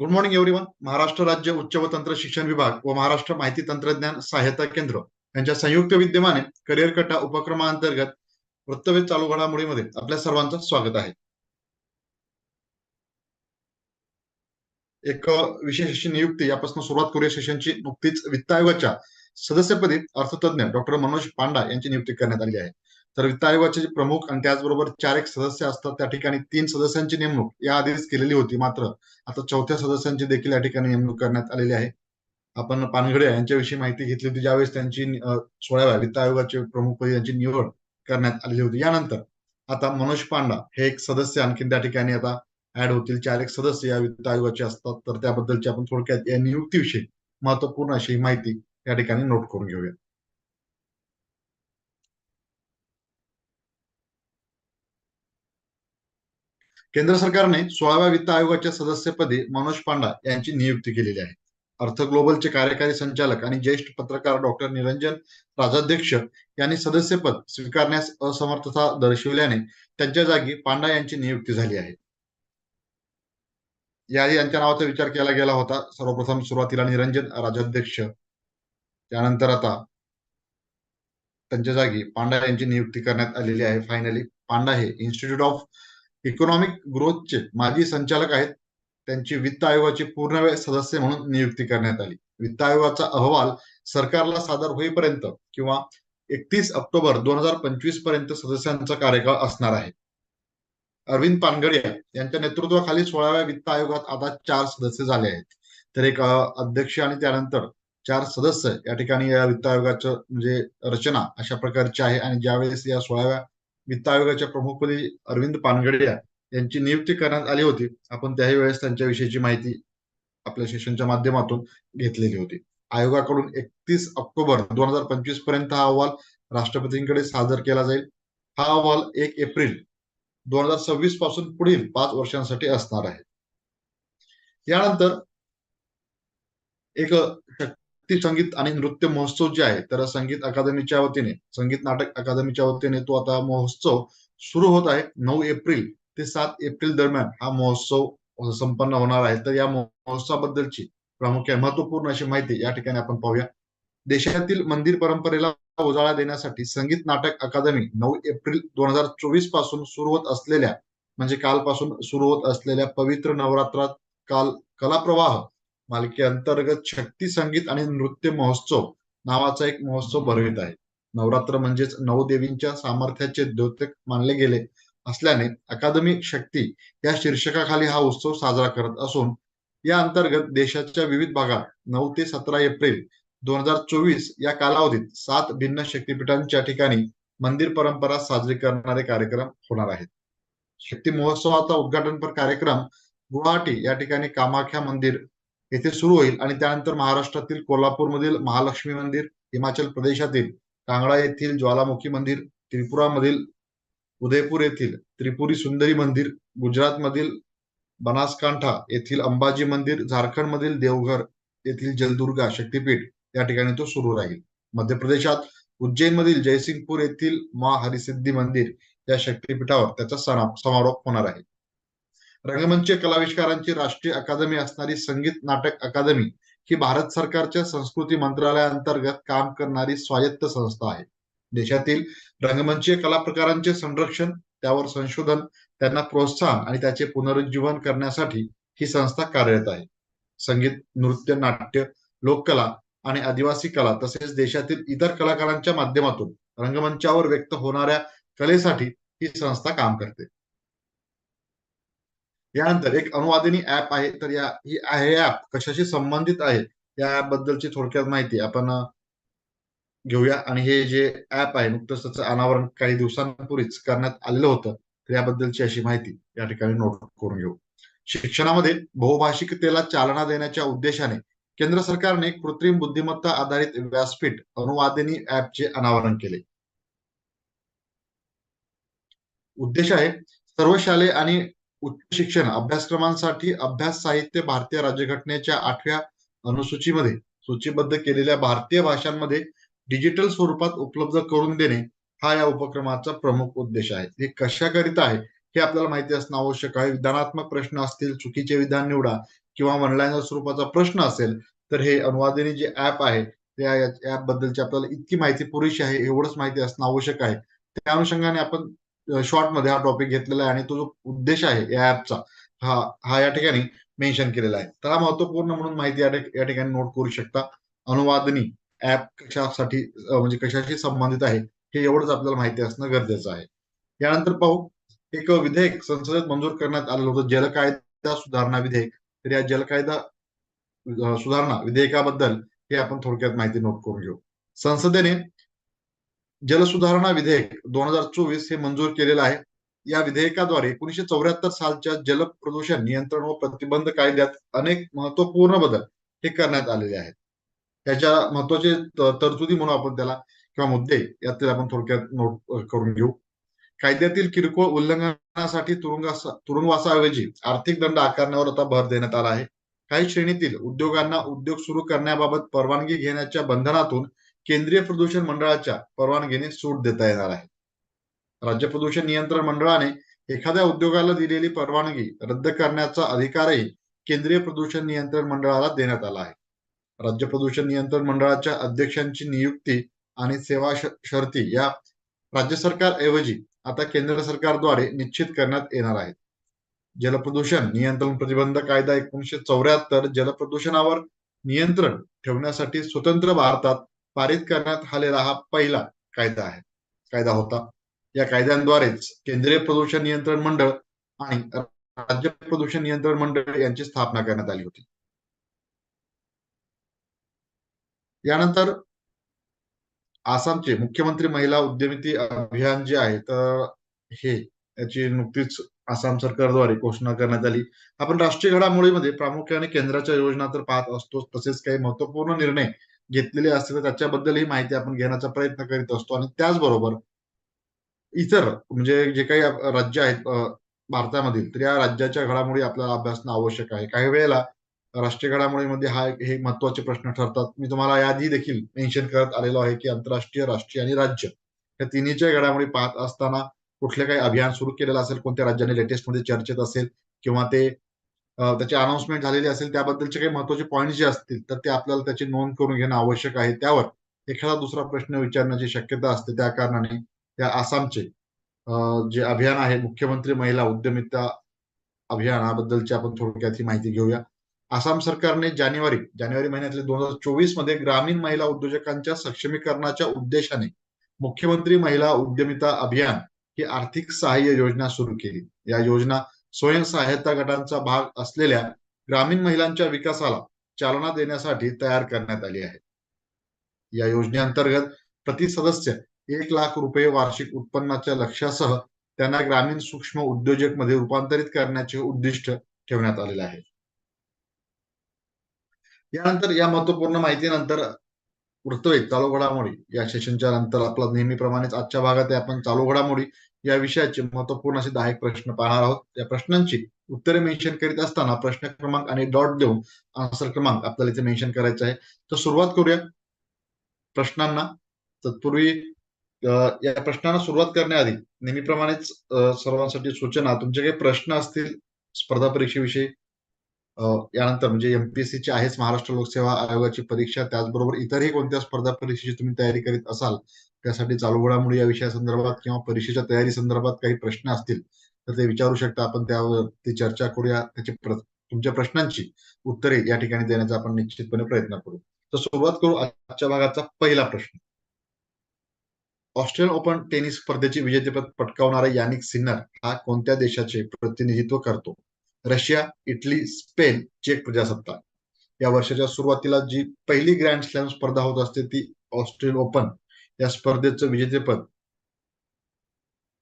Good morning everyone Maharashtra राज्य उच्च व तंत्र शिक्षण विभाग व महाराष्ट्र माहिती तंत्रज्ञान सहायता केंद्र यांच्या संयुक्त विद्यमाने करिअर कटा उपक्रमांतर्गत वृत्तवेध चालू घडामोडीमध्ये आपल्या सर्वांचं स्वागत आहे एक विशेष अशी नियुक्ती यापासून सुरुवात करूया सेशनची नुकतीच वित्त आयोगाच्या सदस्यपदी अर्थतज्ञ डॉक्टर मनोज पांडा यांची नियुक्ती करण्यात आली आहे तर वित्त आयोगाचे जे प्रमुख आणि त्याचबरोबर चार एक सदस्य असतात त्या ठिकाणी तीन सदस्यांची नेमणूक या आधीच केलेली होती मात्र आता चौथ्या सदस्यांची देखील या ठिकाणी नेमणूक करण्यात आलेली आहे. आपण पानगडे यांच्याविषयी माहिती घेतली होती ज्यावेळेस त्यांची सोळाव्या वित्त आयोगाचे प्रमुख यांची निवड करण्यात आलेली होती. यानंतर आता मनोज पांडा हे एक सदस्य आणखी त्या ठिकाणी आता ऍड होतील. चार एक सदस्य या वित्त आयोगाचे असतात. तर त्याबद्दलची आपण थोडक्यात या नियुक्तीविषयी महत्त्वपूर्ण अशी माहिती या ठिकाणी नोट करून घेऊया. केंद्र सरकारने सोळाव्या वित्त आयोगाच्या सदस्यपदी मनोज पांडा यांची नियुक्ती केलेली आहे. अर्थ ग्लोबलचे कार्यकारी संचालक आणि ज्येष्ठ पत्रकार डॉक्टर निरंजन राजाध्यक्ष यांनी सदस्यपद स्वीकारण्यास असमर्थता दर्शविल्याने त्यांच्या जागी पांडा यांची नियुक्ती झाली आहे. याआधी यांच्या नावाचा विचार केला गेला होता. सर्वप्रथम सुरुवातीला निरंजन राजाध्यक्ष त्यानंतर आता त्यांच्या जागी पांडा यांची नियुक्ती करण्यात आलेली आहे. फायनली पांडा हे इन्स्टिट्यूट ऑफ इकॉनॉमिक ग्रोथचे माजी संचालक आहेत. त्यांची वित्त आयोगाची पूर्णवेळ सदस्य म्हणून नियुक्ती करण्यात आली. वित्त आयोगाचा अहवाल सरकारला सादर होईपर्यंत किंवा एकतीस ऑक्टोबर दोन हजार पंचवीसपर्यंत सदस्यांचा कार्यकाळ असणार आहे. अरविंद पानगडिया यांच्या नेतृत्वाखाली सोळाव्या वित्त आयोगात आता चार सदस्य झाले आहेत. तर एक अध्यक्ष आणि त्यानंतर चार सदस्य या ठिकाणी या वित्त आयोगाचं म्हणजे रचना अशा प्रकारची आहे आणि ज्यावेळेस या सोळाव्या वित्त आयोगाच्या प्रमुखपदी अरविंद पानगडिया यांची नियुक्ती करण्यात आली होती. आपण त्याही वेळेस त्यांच्याविषयीची माहिती आपल्या सेशनच्या माध्यमातून घेतलेली होती. आयोगाकडून एकतीस ऑक्टोबर दोन हजार पंचवीसपर्यंत हा अहवाल राष्ट्रपतींकडे सादर केला जाईल. हा अहवाल एक एप्रिल दोन हजार सव्वीसपासून पुढील पाच वर्षांसाठी असणार आहे. यानंतर एक शक्ती संगीत आणि नृत्य महोत्सव जे आहे तर संगीत अकादमीच्या वतीने संगीत नाटक अकादमीच्या वतीने तो आता महोत्सव सुरू होत आहे. नऊ एप्रिल ते सात एप्रिल दरम्यान हा महोत्सव संपन्न होणार आहे. तर या महोत्सवाबद्दलची प्रामुख्याने महत्त्वपूर्ण अशी माहिती या ठिकाणी आपण पाहूया. देशातील मंदिर परंपरेला उजाळा देण्यासाठी संगीत नाटक अकादमी नऊ एप्रिल दोन हजार चोवीसपासून सुरू होत असलेल्या म्हणजे कालपासून सुरू होत असलेल्या पवित्र नवरात्रात काल कलाप्रवाह मालिकेअंतर्गत शक्ती संगीत आणि नृत्य महोत्सव नावाचा एक महोत्सव भरवित आहे. नवरात्र म्हणजेच नऊ देवींच्या सामर्थ्याचे द्योतक मानले गेले असल्याने अकादमी शक्ती या शीर्षकाखाली हा उत्सव साजरा करत असून या अंतर्गत देशाच्या विविध भागात नऊ ते सतरा एप्रिल दोन हजार चोवीस या कालावधीत सात भिन्न शक्तीपीठांच्या ठिकाणी मंदिर परंपरा साजरी करणारे कार्यक्रम होणार आहेत. शक्ती महोत्सवाचा उद्घाटनपर कार्यक्रम गुवाहाटी या ठिकाणी कामाख्या मंदिर येथे सुरू होईल. आणि त्यानंतर महाराष्ट्रातील कोल्हापूरमधील महालक्ष्मी मंदिर हिमाचल प्रदेशातील कांगडा येथील ज्वालामुखी मंदिर त्रिपुरामधील उदयपूर येथील त्रिपुरी सुंदरी मंदिर गुजरातमधील बनासकांठा येथील अंबाजी मंदिर झारखंडमधील देवघर येथील जलदुर्गा शक्तीपीठ या ठिकाणी तो सुरू राहील. मध्य प्रदेशात उज्जैनमधील जयसिंगपूर येथील मा हरिसिद्धी मंदिर या शक्तीपीठावर त्याचा समारोप होणार आहे. रंगमंच कलाविष्कारांची राष्ट्रीय अकादमी असणारी संगीत नाटक अकादमी ही भारत सरकारच्या संस्कृती मंत्रालयाअंतर्गत काम करणारी स्वायत्त संस्था आहे. देशातील रंगमंचीय कला प्रकारांचे संरक्षण त्यावर संशोधन त्यांना प्रोत्साहन आणि त्याचे पुनरुज्जीवन करण्यासाठी ही संस्था कार्यरत आहे. संगीत नृत्य नाट्य लोककला आणि आदिवासी कला तसेच देशातील इतर कलाकारांच्या माध्यमातून रंगमंचावर व्यक्त होणाऱ्या कलेसाठी ही संस्था काम करते. यानंतर एक अनुवादिनी ऍप आहे तर या ही आहे ऍप कशाशी संबंधित आहे या ऍप बद्दलची थोडक्यात माहिती आपण घेऊया. आणि हे जे ऍप आहे नुकतंच त्याचं अनावरण काही दिवसांपूर्वीच करण्यात आलेलं होतं तर याबद्दलची अशी माहिती या ठिकाणी नोट करून घेऊ. शिक्षणामध्ये बहुभाषिकतेला चालना देण्याच्या उद्देशाने केंद्र सरकारने कृत्रिम बुद्धिमत्ता आधारित व्यासपीठ अनुवादिनी ऍपचे अनावरण केले. उद्देश आहे सर्व शालेय आणि उच्च शिक्षण अभ्यासक्रमांसाठी अभ्यास साहित्य भारतीय राज्यघटनेच्या आठव्या अनुसूचीमध्ये सूचीबद्ध केलेल्या भारतीय भाषांमध्ये डिजिटल स्वरूपात उपलब्ध करून देणे हा या उपक्रमाचा प्रमुख उद्देश आहे. हे कशाकरिता आहे हे आपल्याला माहिती असणं आवश्यक आहे. विधानात्मक प्रश्न असतील चुकीचे विधान निवडा किंवा ऑनलाईन स्वरूपाचा प्रश्न असेल तर हे अनुवादिनी जे ऍप आहे त्या ऍप बद्दलची आपल्याला इतकी माहिती पुरेशी आहे एवढंच माहिती असणं आवश्यक आहे. त्या अनुषंगाने आपण शॉर्टमध्ये हा टॉपिक घेतलेला आहे आणि तो जो उद्देश आहे या ऍपचा हा हा या ठिकाणी मेन्शन केलेला आहे. तर हा महत्त्वपूर्ण म्हणून माहिती या ठिकाणी नोट करू शकता. अनुवादनी ऍप कशासाठी म्हणजे कशाशी संबंधित आहे हे एवढंच आपल्याला माहिती असणं गरजेचं आहे. यानंतर पाहू एक विधेयक संसदेत मंजूर करण्यात आलेलं होतं जलकायदा सुधारणा विधेयक. तर या जलकायदा सुधारणा विधेयकाबद्दल हे आपण थोडक्यात माहिती नोट करून घेऊ. संसदेने जलसुधारणा विधेयक दोन हजार चोवीस हे मंजूर केलेलं आहे. या विधेयकाद्वारे एकोणीशे चौऱ्याहत्तर सालच्या जल प्रदूषण नियंत्रण व प्रतिबंध कायद्यात अनेक महत्त्वपूर्ण बदल हे करण्यात आलेले आहेत. त्याच्या महत्त्वाचे तरतुदी म्हणून आपण त्याला किंवा मुद्दे यातील आपण थोडक्यात नोट करून घेऊ. कायद्यातील किरकोळ उल्लंघनासाठी तुरुंगास तुरुंगवासाऐवजी आर्थिक दंड आकारण्यावर आता भर देण्यात आला आहे. काही श्रेणीतील उद्योगांना उद्योग सुरू करण्याबाबत परवानगी घेण्याच्या बंधनातून केंद्रीय प्रदूषण मंडळाच्या परवानगीने सूट देता येणार आहे. राज्य प्रदूषण नियंत्रण मंडळाने एखाद्या उद्योगाला दिलेली परवानगी रद्द करण्याचा अधिकारही केंद्रीय प्रदूषण नियंत्रण मंडळाला देण्यात आला आहे. राज्य प्रदूषण नियंत्रण मंडळाच्या अध्यक्षांची नियुक्ती आणि सेवा शर्ती या राज्य सरकार ऐवजी आता केंद्र सरकारद्वारे निश्चित करण्यात येणार आहेत. जलप्रदूषण नियंत्रण प्रतिबंध कायदा एकोणीशे चौऱ्याहत्तर जलप्रदूषणावर नियंत्रण ठेवण्यासाठी स्वतंत्र भारतात पारित करण्यात आलेला हा पहिला कायदा आहे. कायदा होता. या कायद्यांद्वारेच केंद्रीय प्रदूषण नियंत्रण मंडळ आणि राज्य प्रदूषण नियंत्रण मंडळ यांची स्थापना करण्यात आली होती. यानंतर आसामचे मुख्यमंत्री महिला उद्यमिती अभियान जे आहे तर हे याची नुकतीच आसाम सरकारद्वारे घोषणा करण्यात आली. आपण राष्ट्रीय घडामोडीमध्ये प्रामुख्याने केंद्राच्या योजना तर पाहत असतो तसेच काही महत्त्वपूर्ण निर्णय घेतलेले असते तर त्याच्याबद्दलही माहिती आपण घेण्याचा प्रयत्न करीत असतो. आणि त्याचबरोबर इतर म्हणजे जे काही राज्य आहेत भारतामधील तर या राज्याच्या घडामोडी आपल्याला अभ्यासणं आवश्यक आहे. काही वेळेला राष्ट्रीय घडामोडीमध्ये हा हे महत्त्वाचे प्रश्न ठरतात. मी तुम्हाला यादी देखील मेन्शन करत आलेलो आहे की आंतरराष्ट्रीय राष्ट्रीय आणि राज्य या तिन्हीच्या घडामोडी पाहत असताना कुठले काही अभियान सुरू केलेलं असेल कोणत्या राज्याने लेटेस्टमध्ये चर्चेत असेल किंवा ते त्याची अनाउन्समेंट झालेली असेल त्याबद्दलचे काही महत्त्वाचे पॉईंट जे असतील तर ते आपल्याला त्याची नोंद करून घेणं आवश्यक आहे. त्यावर एखादा दुसरा प्रश्न विचारण्याची शक्यता असते. त्या कारणाने त्या आसामचे जे अभियान आहे मुख्यमंत्री महिला उद्यमिता अभियानाबद्दलची आपण थोडक्यात ही माहिती घेऊया. आसाम सरकारने जानेवारी जानेवारी महिन्यातले दोन हजार चोवीसमध्ये ग्रामीण महिला उद्योजकांच्या सक्षमीकरणाच्या उद्देशाने मुख्यमंत्री महिला उद्यमिता अभियान ही आर्थिक सहाय्य योजना सुरू केली. या योजना स्वयंसहायता गटांचा भाग असलेल्या ग्रामीण महिलांच्या विकासाला चालना देण्यासाठी तयार करण्यात आली आहे. या योजनेअंतर्गत प्रति सदस्य एक लाख रुपये वार्षिक उत्पन्नाच्या लक्ष्यासह त्यांना ग्रामीण सूक्ष्म उद्योजकमध्ये रूपांतरित करण्याचे उद्दिष्ट ठेवण्यात आलेले आहे. यानंतर या महत्त्वपूर्ण माहितीनंतर वृत्तवेध चालू घडामोडी या सेशनच्या नंतर आपला नेहमीप्रमाणेच आजच्या भागात आपण चालू घडामोडी या विषयाचे महत्त्वपूर्ण असे दहा एक प्रश्न पाहणार आहोत. या प्रश्नांची उत्तरे मेन्शन करीत असताना प्रश्न क्रमांक आणि डॉट देऊन आन्सर क्रमांक आपल्याला इथे मेन्शन करायचा आहे. तर सुरुवात करूया. प्रश्नांना. तत्पूर्वी या प्रश्नांना सुरुवात करण्याआधी नेहमीप्रमाणेच सर्वांसाठी सूचना तुमचे काही प्रश्न असतील स्पर्धा परीक्षेविषयी यानंतर म्हणजे एमपीएससीची आहेच महाराष्ट्र लोकसेवा आयोगाची परीक्षा त्याचबरोबर इतरही कोणत्या स्पर्धा परीक्षेची तुम्ही तयारी करीत असाल त्यासाठी चालू घडामोडी या विषयासंदर्भात किंवा परीक्षेच्या तयारी संदर्भात काही प्रश्न असतील तर ते विचारू शकता. आपण त्यावर ती चर्चा करूया. त्याची तुमच्या प्रश्नांची उत्तरे या ठिकाणी देण्याचा आपण निश्चितपणे प्रयत्न करू. तर सुरुवात करू आजच्या भागाचा पहिला प्रश्न. ऑस्ट्रेलियन ओपन टेनिस स्पर्धेचे विजेतेपद पटकावणारा यानिक सिन्नर हा कोणत्या देशाचे प्रतिनिधित्व करतो? रशिया इटली स्पेन चेक प्रजासत्ताक या वर्षाच्या सुरुवातीला जी पहिली ग्रँड स्लॅम स्पर्धा होत असते ती ऑस्ट्रेलियन ओपन या स्पर्धेचं विजेतेपद.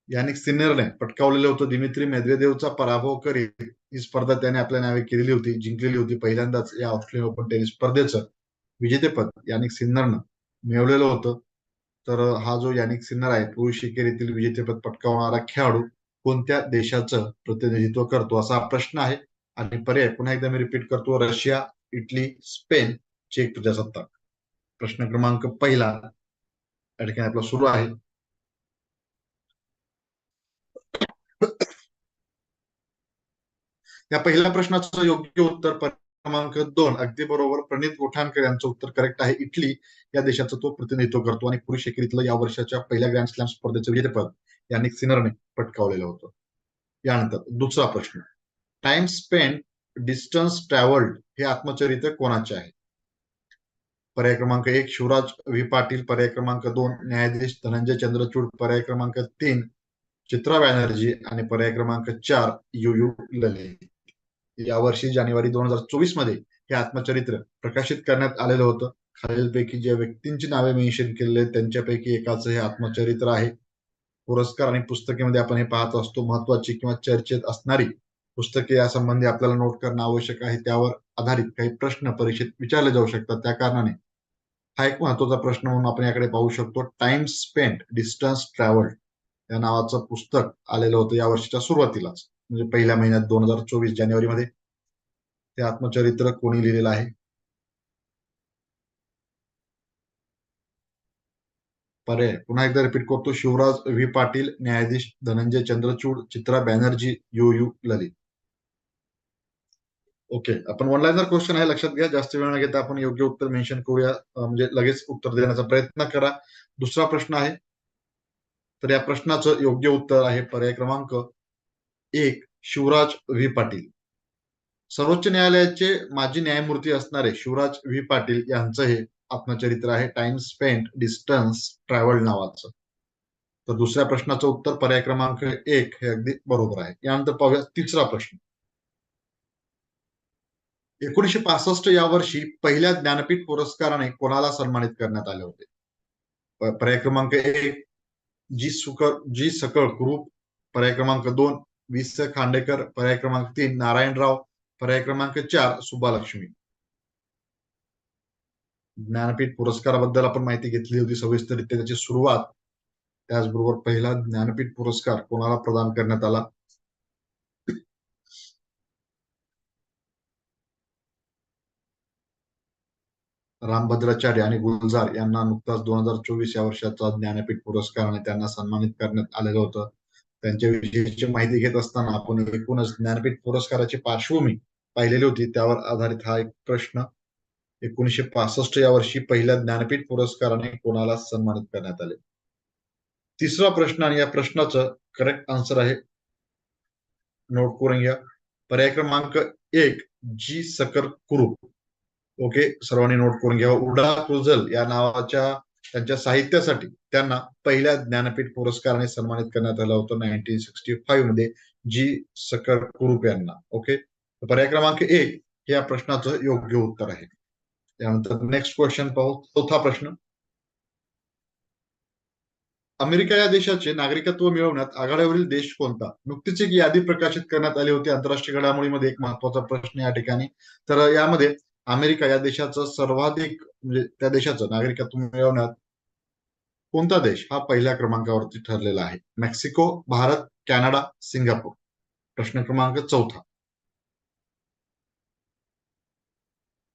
यानिक सिन्नरने पटकावलेलं होतं. दिमित्री मेदवेदेवचा पराभव करीत ही स्पर्धा त्याने आपल्या नावे केलेली होती जिंकलेली होती. पहिल्यांदाच या ऑस्ट्रेलियन ओपन टेनिस स्पर्धेचं विजेतेपद यानिक सिन्नरनं मिळवलेलं होतं. तर हा जो यानिक सिन्नर आहे पुरुष एकेरीतील विजेतेपद पटकावणारा खेळाडू कोणत्या देशाचं प्रतिनिधित्व करतो असा प्रश्न आहे. आणि पर्याय पुन्हा एकदा मी रिपीट करतो. रशिया इटली स्पेन चेक प्रजासत्ताक. प्रश्न क्रमांक पहिला या ठिकाणी आपला सुरू आहे या पहिल्या प्रश्नाचं योग्य उत्तर क्रमांक दोन अगदी बरोबर प्रणित गोठाणकर यांचं उत्तर करेक्ट आहे इटली या देशाचं तो प्रतिनिधित्व करतो आणि पुरुष एकेरीतलं या वर्षाच्या पहिल्या ग्रँड स्लॅम स्पर्धेचं विजेतेपद यांनी सिनरने पटकावलेलं होतं यानंतर दुसरा प्रश्न टाइम स्पेंड डिस्टन्स ट्रॅव्हल्ड हे आत्मचरित्र कोणाचे आहे पर्याय क्रमांक एक शिवराज व्ही. पाटील पर्याय क्रमांक दोन न्यायाधीश धनंजय चंद्रचूड पर्याय क्रमांक तीन चित्रा बॅनर्जी आणि पर्याय क्रमांक चार यू. यू. ललित. यावर्षी जानेवारी दोन हजार चोवीसमध्ये हे आत्मचरित्र प्रकाशित करण्यात आलेलं होतं. खालीलपैकी ज्या व्यक्तींची नावे मेन्शन केलेले त्यांच्यापैकी एकाच हे आत्मचरित्र आहे. पुरस्कार आणि पुस्तकेमध्ये आपण हे पाहत असतो. महत्वाची किंवा चर्चेत असणारी पुस्तके यासंबंधी आपल्याला नोट करणं आवश्यक आहे. त्यावर आधारित काही प्रश्न परीक्षेत विचारले जाऊ शकतात. त्या कारणाने हा एक महत्त्वाचा प्रश्न म्हणून आपण याकडे पाहू शकतो. टाइम स्पेंट डिस्टन्स ट्रॅव्हल्ड या नावाचं पुस्तक आलेलं होतं या वर्षीच्या सुरुवातीलाच. म्हणजे पहिल्या महिन्यात दोन हजार चोवीस जानेवारीमध्ये. ते आत्मचरित्र कोणी लिहिलेलं आहे? पर्याय. पुन्हा एकदा रिपीट करतो. शिवराज व्ही पाटील न्यायाधीश Dhananjaya Chandrachud Chitra Banerjee U U Lalit. Okay आपण वन लाईनर क्वेश्चन आहे लक्षात घ्या. जास्त वेळ न घेता आपण योग्य उत्तर मेन्शन करूया. म्हणजे लगेच उत्तर देण्याचा प्रयत्न करा. दुसरा प्रश्न आहे. तर या प्रश्नाचं योग्य उत्तर आहे पर्याय क्रमांक एक शिवराज व्ही. पाटील. सर्वोच्च न्यायालयाचे माजी न्यायमूर्ती असणारे शिवराज व्ही. पाटील यांचं हे आत्मचरित्र आहे टाइम स्पेंट डिस्टन्स ट्रॅव्हल नावाचं. तर दुसऱ्या प्रश्नाचं उत्तर पर्याय क्रमांक एक हे अगदी बरोबर आहे. यानंतर पाहूया तिसरा प्रश्न. एकोणीशे पासष्ट या वर्षी पहिल्या ज्ञानपीठ पुरस्काराने कोणाला सन्मानित करण्यात आले होते? पर्याय क्रमांक एक जी सुकर जी सकळ कुरूप पर्याय क्रमांक दोन वि स खांडेकर पर्याय क्रमांक तीन नारायणराव पर्याय क्रमांक चार सुब्बालक्ष्मी. ज्ञानपीठ पुरस्काराबद्दल आपण माहिती घेतली होती सविस्तर त्याची सुरुवात. त्याचबरोबर पहिला ज्ञानपीठ पुरस्कार कोणाला प्रदान करण्यात आला? रामभद्राचार्य आणि गुलजार यांना नुकताच दोन हजार चोवीस या वर्षाचा ज्ञानपीठ पुरस्काराने त्यांना सन्मानित करण्यात आलेलं होतं. त्यांच्याविषयीची माहिती घेत असताना आपण एकूणच ज्ञानपीठ पुरस्काराची पार्श्वभूमी पाहिलेली होती. त्यावर आधारित हा एक प्रश्न एकोणीशे पासष्ट या वर्षी पहिल्या ज्ञानपीठ पुरस्काराने कोणाला सन्मानित करण्यात आले? तिसरा प्रश्न आणि या प्रश्नाचं करेक्ट आन्सर आहे नोट करून घ्या पर्याय क्रमांक एक जी सकर कुरुप ओके सर्वांनी नोट करून घ्या. उडा तुझल या नावाच्या त्यांच्या साहित्यासाठी त्यांना पहिल्या ज्ञानपीठ पुरस्काराने सन्मानित करण्यात आलं होतं नाईन्टीन सिक्स्टी फाईव्हमध्ये जी सकर कुरुप यांना. ओके? पर्याय क्रमांक एक हे या प्रश्नाचं योग्य उत्तर आहे. त्यानंतर नेक्स्ट क्वेश्चन पाहू. चौथा प्रश्न. अमेरिका या देशाचे नागरिकत्व मिळवण्यात आघाड्यावरील देश कोणता? नुकतीच एक यादी प्रकाशित करण्यात आली होती. आंतरराष्ट्रीय घडामोडीमध्ये एक महत्त्वाचा प्रश्न या ठिकाणी. तर यामध्ये अमेरिका या देशाचं सर्वाधिक म्हणजे त्या देशाचं नागरिकत्व मिळवण्यात कोणता देश हा पहिल्या क्रमांकावरती ठरलेला आहे? Mexico Bharat Canada Singapore. प्रश्न क्रमांक चौथा.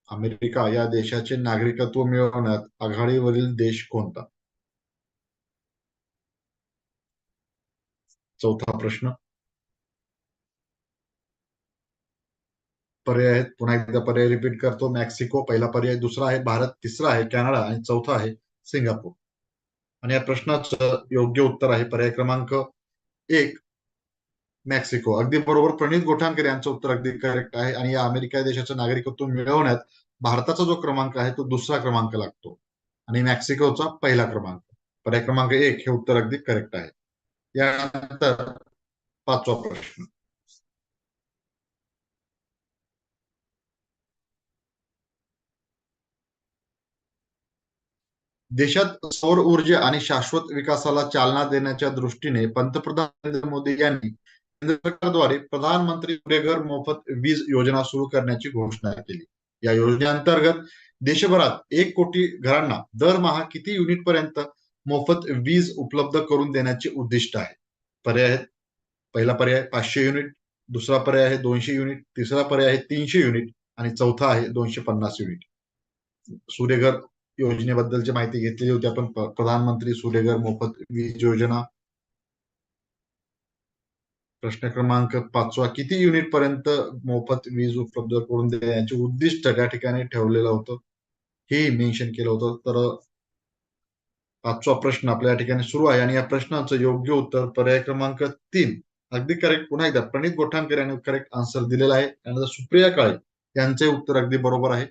अमेरिका या देशाचे नागरिकत्व मिळवण्यात आघाडीवरील देश कोणता? चौथा प्रश्न. पर्याय आहेत. पुन्हा एकदा पर्याय रिपीट करतो. मेक्सिको पहिला पर्याय दुसरा आहे. भारत तिसरा आहे. कॅनडा आणि चौथा आहे सिंगापूर. आणि या प्रश्नाचं योग्य उत्तर आहे पर्याय क्रमांक एक मेक्सिको. अगदी बरोबर प्रणित गोठाणकर यांचं उत्तर अगदी करेक्ट आहे. आणि या अमेरिका देशाचं नागरिकत्व मिळवण्यात भारताचा जो क्रमांक आहे तो दुसरा क्रमांक लागतो. आणि मेक्सिकोचा पहिला क्रमांक. पर्याय क्रमांक एक हे उत्तर अगदी करेक्ट आहे. यानंतर पाचवा प्रश्न. देशात सौर ऊर्जा आणि शाश्वत विकासाला चालना देण्याच्या दृष्टीने पंतप्रधान नरेंद्र मोदी यांनी केंद्र सरकारद्वारे प्रधानमंत्री सूर्यघर मोफत वीज योजना सुरू करण्याची घोषणा केली. या योजनेअंतर्गत देशभरात एक कोटी घरांना दरमहा किती युनिट पर्यंत मोफत वीज उपलब्ध करून देण्याचे उद्दिष्ट आहे? पर्याय आहेत. पहिला पर्याय पाचशे युनिट दुसरा पर्याय आहे दोनशे युनिट तिसरा पर्याय आहे तीनशे युनिट आणि चौथा आहे दोनशे पन्नास युनिट. सूर्यघर योजनेबद्दलची माहिती घेतलेली होती. आपण प्रधानमंत्री सूर्यघर मोफत वीज योजना प्रश्न क्रमांक पाचवा किती युनिट पर्यंत मोफत वीज उपलब्ध करून देण्याचे उद्दिष्ट त्या ठिकाणी ठेवलेलं होतं. हे मेन्शन केलं होतं. तर पाचवा प्रश्न आपल्या या ठिकाणी सुरू आहे आणि या प्रश्नाचं योग्य उत्तर पर्याय क्रमांक तीन. अगदी करेक्ट पुन्हा एकदा प्रणित गोठांकर यांनी करेक्ट आन्सर दिलेला आहे. त्यानंतर सुप्रिया काळे यांचे उत्तर अगदी बरोबर आहे.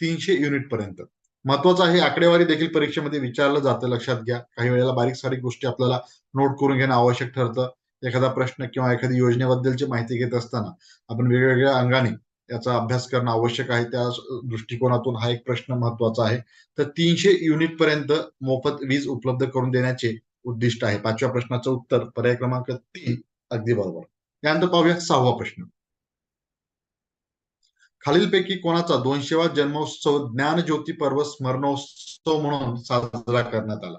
तीनशे युनिट पर्यंत महत्वाचं आहे आकडेवारी देखील परीक्षेमध्ये विचारलं जातं लक्षात घ्या. काही वेळेला बारीक सारीक गोष्टी आपल्याला नोट करून घेणं आवश्यक ठरतं. एखादा प्रश्न किंवा एखादी योजनेबद्दलची माहिती घेत असताना आपण वेगवेगळ्या अंगाने याचा अभ्यास करणं आवश्यक आहे. त्या दृष्टिकोनातून हा एक प्रश्न महत्त्वाचा आहे. तर तीनशे युनिट पर्यंत मोफत वीज उपलब्ध करून देण्याचे उद्दिष्ट आहे. पाचव्या प्रश्नाचं उत्तर पर्याय क्रमांक तीन. अगदी बरोबर. त्यानंतर पाहूया सहावा प्रश्न. खालीलपैकी कोणाचा दोनशेवा जन्मोत्सव ज्ञानज्योती पर्व स्मरणोत्सव म्हणून साजरा करण्यात आला.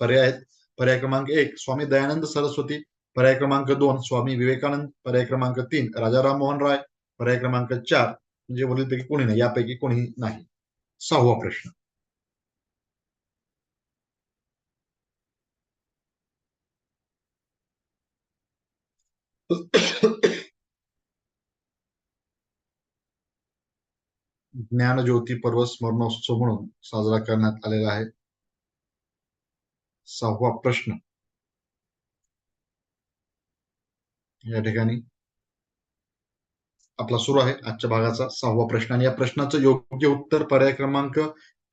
पर्याय पर्याय क्रमांक एक स्वामी दयानंद सरस्वती. पर्याय क्रमांक दोन स्वामी विवेकानंद. पर्याय क्रमांक तीन राजा राममोहन राय. पर्याय क्रमांक चार म्हणजे वरीलपैकी कोणी नाही यापैकी कोणीही नाही. सहावा प्रश्न. ज्ञानज्योती पर्व स्मरणोत्सव म्हणून साजरा करण्यात आलेला आहे. सहावा प्रश्न. या ठिकाणी आपला सुरू आहे आजच्या भागाचा सहावा प्रश्न. आणि या प्रश्नाचं योग्य उत्तर पर्याय क्रमांक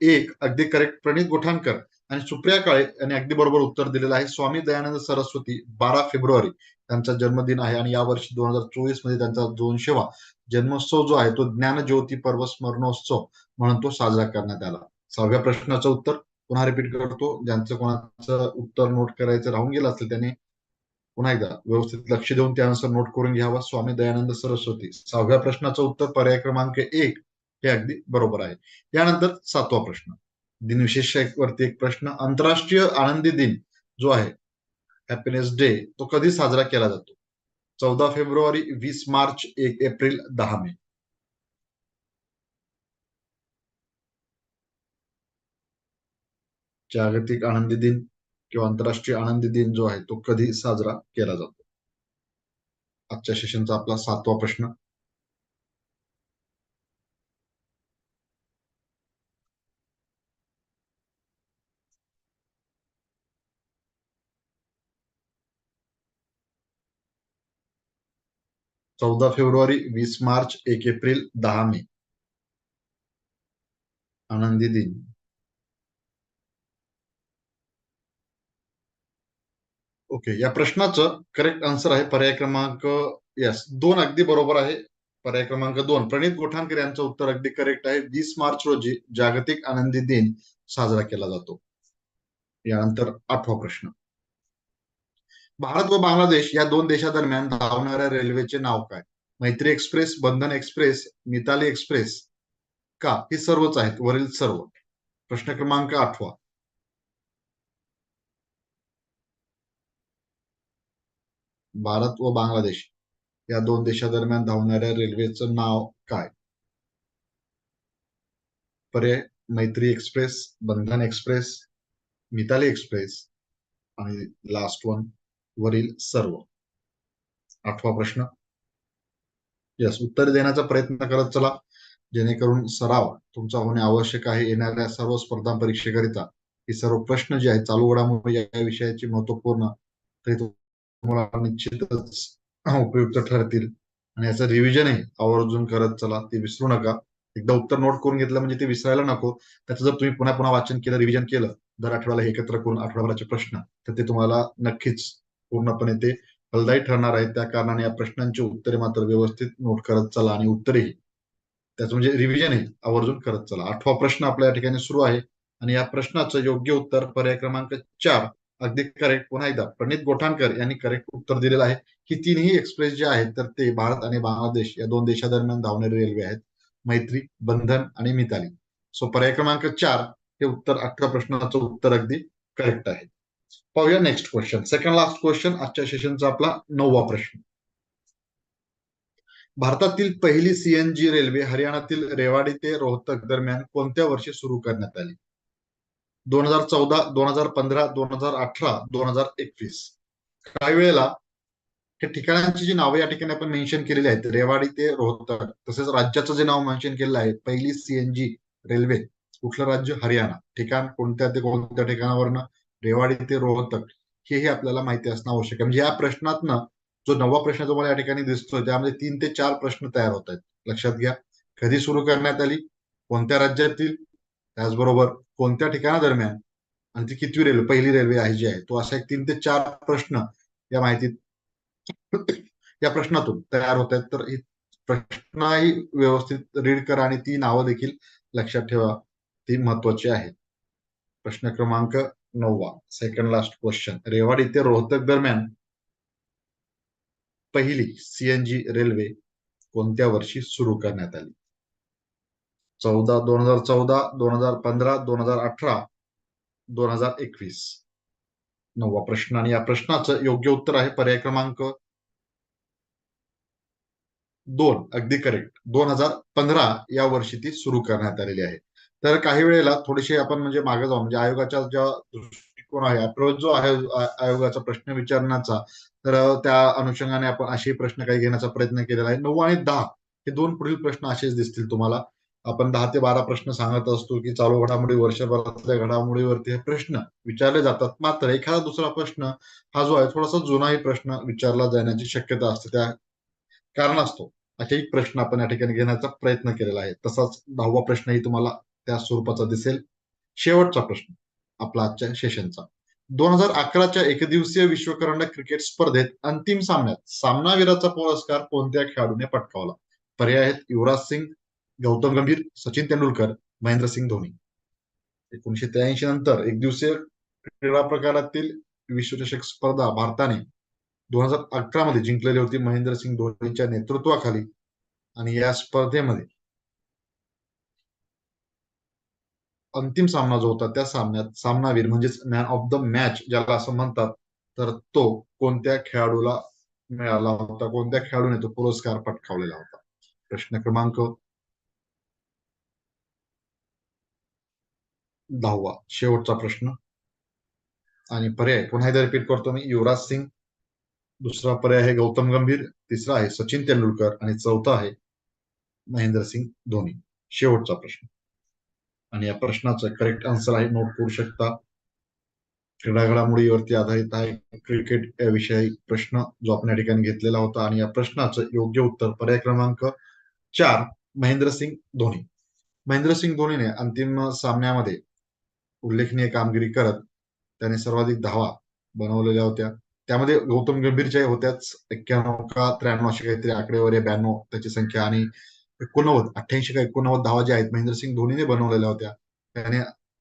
एक अगदी करेक्ट प्रणित गोठाणकर आणि सुप्रिया काळे यांनी अगदी बरोबर उत्तर दिलेलं आहे. स्वामी दयानंद सरस्वती बारा फेब्रुवारी. त्यांचा जन्मदिन आहे आणि यावर्षी दोन हजार चोवीसमध्ये त्यांचा दोनशेवा जन्मोत्सव जो आहे तो ज्ञानज्योती पर्व स्मरणोत्सव म्हणून तो साजरा करण्यात आला. सहाव्या प्रश्नाचं उत्तर पुन्हा रिपीट करतो. ज्यांचं कोणाचं उत्तर नोट करायचं राहून गेलं असेल त्याने पुन्हा एकदा व्यवस्थित लक्ष देऊन त्यानुसार नोट करून घ्यावा. स्वामी दयानंद सरस्वती. सहाव्या प्रश्नाचं उत्तर पर्याय क्रमांक एक हे अगदी बरोबर आहे. यानंतर सातवा प्रश्न. दिनविशेष वरती एक प्रश्न. आंतरराष्ट्रीय आनंदी दिन जो आहे हॅपीनेस डे तो कधी साजरा केला जातो? चौदा फेब्रुवारी वीस मार्च एक एप्रिल दहा मे. जागतिक आनंदी दिन किंवा आंतरराष्ट्रीय आनंदी दिन जो आहे तो कधी साजरा केला जातो? आजच्या सेशनचा आपला सातवा प्रश्न. चौदा फेब्रुवारी वीस मार्च एक एप्रिल दहा मे. आनंदी दिन. ओके या प्रश्नाचं करेक्ट आन्सर आहे पर्याय क्रमांक यस दोन अगदी बरोबर आहे. पर्याय क्रमांक दोन प्रणित गोठाणकर यांचं उत्तर अगदी करेक्ट आहे. वीस मार्च रोजी जागतिक आनंदी दिन साजरा केला जातो. यानंतर आठवा प्रश्न. भारत व बांगलादेश या दोन देशादरम्यान धावणाऱ्या रेल्वेचे नाव काय? Maitri express Bandhan express Mitali express का? हे सर्वच आहेत वरील सर्व. प्रश्न क्रमांक आठवा. भारत व बांगलादेश या दोन देशादरम्यान धावणाऱ्या रेल्वेचं नाव काय? पर्याय Maitri express Bandhan express Mitali express आणि लास्ट वन वरील सर्व. आठवा प्रश्न. यस उत्तर देण्याचा प्रयत्न करत चला. जेणेकरून सराव तुमचा होणे आवश्यक आहे. येणाऱ्या सर्व स्पर्धा परीक्षेकरिता हे सर्व प्रश्न जे आहेत चालू घडामोडी या विषयाची महत्त्वपूर्ण तरी तुम्हाला निश्चितच उपयुक्त ठरतील. आणि याचं रिव्हिजनही आवर्जून करत चला. ते विसरू नका. एकदा उत्तर नोट करून घेतलं म्हणजे ते विसरायला नको. त्याचं जर तुम्ही पुन्हा पुन्हा वाचन केलं रिव्हिजन केलं दर आठवड्याला एकत्र करून आठवड्याभराचे प्रश्न तर ते तुम्हाला नक्कीच पूर्णपणे ते फलदायी ठरणार आहेत. त्या कारणाने या प्रश्नांची उत्तरे मात्र व्यवस्थित नोट करत चला आणि उत्तरेही त्याचं म्हणजे रिव्हिजनही आवर्जून करत चला. आठवा प्रश्न आपल्या या ठिकाणी सुरू आहे. आणि या प्रश्नाचं योग्य उत्तर पर्याय क्रमांक चार अगदी करेक्ट पुन्हा एकदा प्रणित गोठाणकर यांनी करेक्ट उत्तर दिलेलं आहे. की तीनही एक्सप्रेस जे आहेत तर ते भारत आणि बांगलादेश या दोन देशादरम्यान धावणारी रेल्वे आहेत. मैत्री बंधन आणि मिताली. सो पर्याय क्रमांक चार हे उत्तर अठरा प्रश्नाचं उत्तर अगदी करेक्ट आहे. पाहूया next question second last question आजच्या सेशनचा आपला नववा प्रश्न. भारतातील पहिली सीएनजी रेल्वे हरियाणातील रेवाडी ते रोहतक दरम्यान कोणत्या वर्षी सुरू करण्यात आली? दोन हजार चौदा दोन हजार पंधरा दोन हजार अठरा दोन हजार एकवीस. काही वेळेला हे ठिकाणांची जी नावं या ठिकाणी आपण मेन्शन केलेली आहेत रेवाडी ते रोहतक तसेच राज्याचं जे नाव मेन्शन केलेलं आहे पहिली सीएनजी रेल्वे कुठलं राज्य? हरियाणा. ठिकाण कोणत्या ते कोणत्या ठिकाणावरनं? रेवाडी ते रोहतक हेही आपल्याला माहिती असणं आवश्यक आहे. म्हणजे या प्रश्नातनं जो नवा प्रश्न तुम्हाला या ठिकाणी दिसतोय त्यामध्ये तीन ते चार प्रश्न तयार होत आहेत. लक्षात घ्या. कधी सुरू करण्यात आली? कोणत्या राज्यातील? त्याचबरोबर कोणत्या ठिकाणादरम्यान आणि ती कितवी रेल्वे पहिली रेल्वे आहे जी आहे तो असा एक तीन ते चार प्रश्न या माहितीत या प्रश्नातून तयार होत आहेत. तर प्रश्नही व्यवस्थित रीड करा आणि ती नावं देखील लक्षात ठेवा. ती महत्वाची आहे. प्रश्न क्रमांक नववा सेकंड लास्ट क्वेश्चन रेवाडी ते रोहतक दरम्यान पहिली सीएनजी रेल्वे कोणत्या वर्षी सुरू करण्यात आली? चौदा दोन हजार चौदा दोन हजार पंधरा दोन हजार अठरा दोन हजार एकवीस. नववा प्रश्न आणि या प्रश्नाचं योग्य उत्तर आहे पर्याय क्रमांक दोन. अगदी करेक्ट दोन हजार पंधरा या वर्षी ती सुरू करण्यात आलेली आहे. तर काही वेळेला थोडीशी आपण म्हणजे मागे जाऊ. म्हणजे आयोगाच्या ज्या दृष्टिकोन आहे अप्रोच जो आहे आयोगाचा प्रश्न विचारण्याचा तर त्या अनुषंगाने आपण असे प्रश्न काही घेण्याचा प्रयत्न केलेला आहे. नऊ आणि दहा हे दोन पुढील प्रश्न असेच दिसतील तुम्हाला. आपण दहा ते बारा प्रश्न सांगत असतो की चालू घडामोडी वर्षभरातल्या घडामोडीवरती हे प्रश्न विचारले जातात. मात्र एखादा दुसरा प्रश्न हा जो आहे थोडासा जुनाही प्रश्न विचारला जाण्याची शक्यता असते. त्या कारणास्तव असे एक प्रश्न आपण या ठिकाणी घेण्याचा प्रयत्न केलेला आहे. तसाच दहावा प्रश्नही तुम्हाला त्या स्वरूपाचा दिसेल. शेवटचा प्रश्न आपला आजच्या सेशनचा दोन हजार अकराच्या एकदिवसीय विश्वकरंडक क्रिकेट स्पर्धेत अंतिम सामन्यात सामनावीराचा पुरस्कार कोणत्या खेळाडूने पटकावला? पर्याय आहेत युवराज सिंग गौतम गंभीर सचिन तेंडुलकर महेंद्रसिंग धोनी. एकोणीशे त्र्याऐंशी नंतर एक दिवसीय क्रीडा प्रकारातील विश्वचषक स्पर्धा भारताने दोन हजार अकरा मध्ये जिंकलेली होती महेंद्रसिंग धोनीच्या नेतृत्वाखाली. आणि या स्पर्धेमध्ये अंतिम सामना जो होता त्या सामन्यात सामनावीर म्हणजेच मॅन ऑफ द मॅच ज्याला असं म्हणतात तर तो कोणत्या खेळाडूला मिळाला होता कोणत्या खेळाडूने तो पुरस्कार पटकावलेला होता? प्रश्न क्रमांक दहावा शेवटचा प्रश्न. आणि पर्याय पुन्हा एकदा रिपीट करतो मी. युवराज सिंग दुसरा पर्याय आहे गौतम गंभीर तिसरा आहे सचिन तेंडुलकर आणि चौथा आहे महेंद्र सिंग धोनी. शेवटचा प्रश्न. आणि या प्रश्नाचं करेक्ट आन्सर आहे. नोट करू शकता. क्रीडा घडामोडीवरती आधारित आहे. क्रिकेट विषयी प्रश्न जो आपण या ठिकाणी घेतलेला होता. आणि या प्रश्नाचं योग्य उत्तर पर्याय क्रमांक चार महेंद्रसिंग धोनी. महेंद्रसिंग धोनीने अंतिम सामन्यामध्ये उल्लेखनीय कामगिरी करत त्याने सर्वाधिक धावा बनवलेल्या होत्या. त्यामध्ये गौतम गंभीरच्या होत्याच. एक्क्याण्णव का त्र्याण्णव अशी काहीतरी आकडेवारी ब्याण्णव त्याची संख्या. आणि एकोणनव्वद अठ्ठ्याऐंशी का एकोणनव्वद धावा ज्या आहेत महेंद्रसिंग धोनीने बनवलेल्या होत्या. त्याने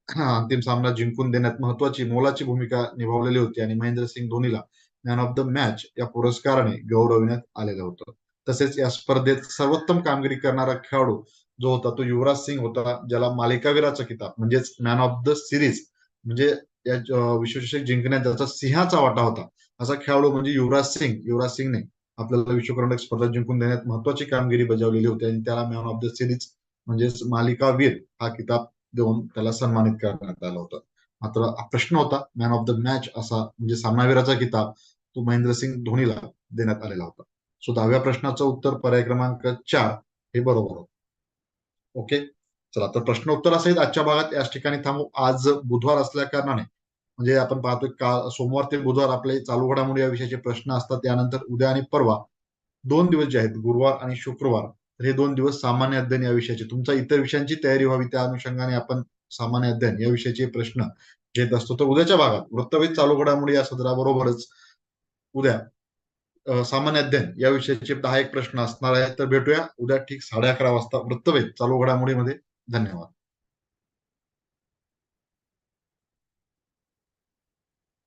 अंतिम सामना जिंकून देण्यात महत्वाची मोलाची भूमिका निभावलेली होती आणि महेंद्रसिंग धोनीला मॅन ऑफ द मॅच या पुरस्काराने गौरविण्यात आलेलं होतं. तसेच या स्पर्धेत सर्वोत्तम कामगिरी करणारा खेळाडू जो होता तो युवराज सिंग होता ज्याला मालिकावीराचा किताब म्हणजेच मॅन ऑफ द सिरीज म्हणजे या विश्वचषक जिंकण्यात त्याचा सिंहाचा वाटा होता असा खेळाडू म्हणजे युवराज सिंग. युवराज सिंगने आपल्याला विश्वकरंडक स्पर्धा जिंकून देण्यात महत्वाची कामगिरी बजावलेली होती आणि त्याला मॅन ऑफ द सिरीज म्हणजेच मालिकावीर हा किताब देऊन त्याला सन्मानित करण्यात आला होता. मात्र प्रश्न होता मॅन ऑफ द मॅच असा म्हणजे सामनावीराचा किताब तो महेंद्रसिंग धोनीला देण्यात आलेला होता. सो दहाव्या प्रश्नाचं उत्तर पर्याय क्रमांक चार हे बरोबर होत. ओके चला तर प्रश्न उत्तर असेल आजच्या भागात याच ठिकाणी थांबू. आज बुधवार असल्या कारणाने म्हणजे आपण पाहतोय का सोमवार ते बुधवार आपले चालू घडामोडी या विषयाचे प्रश्न असतात. त्यानंतर उद्या आणि परवा दोन दिवस जे आहेत गुरुवार आणि शुक्रवार तर हे दोन दिवस सामान्य अध्ययन या विषयाचे. तुमचा इतर विषयांची तयारी व्हावी त्या अनुषंगाने आपण सामान्य अध्ययन या विषयाचे प्रश्न घेत असतो तर उद्याच्या भागात वृत्तवेध चालू घडामोडी या सदराबरोबरच उद्या सामान्य अध्ययन या विषयाचे दहा एक प्रश्न असणार आहेत तर भेटूया उद्या ठीक साडे अकरा वाजता वृत्तवेध चालू घडामोडीमध्ये. धन्यवाद.